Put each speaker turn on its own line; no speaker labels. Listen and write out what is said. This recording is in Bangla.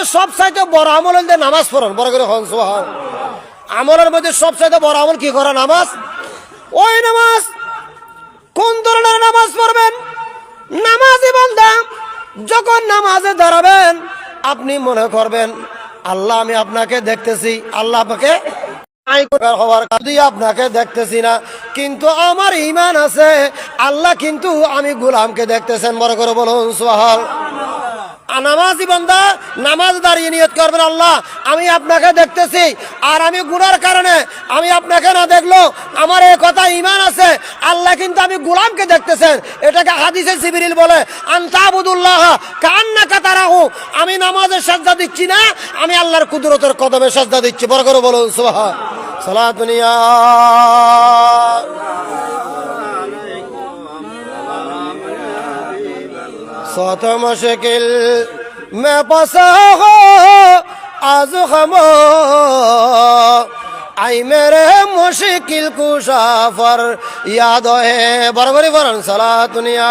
মধ্যে সব চাইতে বড় আমল হল নামাজ পড়ন। বড় করে হন আমলের মধ্যে সব চাইতে বড় আমল কি করা? নামাজ? ওই নামাজ, কোন ধরনের নামাজ পড়বেন? নামাজি বান্দা যখন নামাজে দাঁড়াবেন, আপনি মনে করবেন, আল্লাহ আমি আপনাকে দেখতেছি, আল্লাহ আপনাকে আপনাকে দেখতেছি না। কিন্তু আমার ইমান আছে, আল্লাহ কিন্তু আমি গোলামকে দেখতেছেন। বড় করে বলুন সোহাল নামাজি বান্দা, নামাজ দাঁড়িয়ে নিয়ত করবেন আল্লাহ। আমি আপনাকে দেখতেছি, আর আমি গুনার কারণে আমি আপনাকে না দেখল আমার এই কথা ইমান আছে। আল্লাহ কিন্তু আমি গোলামকে দেখতেছেন। এটাকে হাদিসে সিবিরিল বলে, আন্তাবুদুল্লাহ কান্না কাতারাহু আমি নামাজের সাজদা দিচ্ছি না, আমি আল্লাহর কুদরতের কদমে সাজদা দিচ্ছি। বড় করে বলুন সুবাহা সালা سوت مشکل میں پسا ہو آز خمو آئی میرے مشکل کو شافر یاد ہے بربری برن سلا دنیا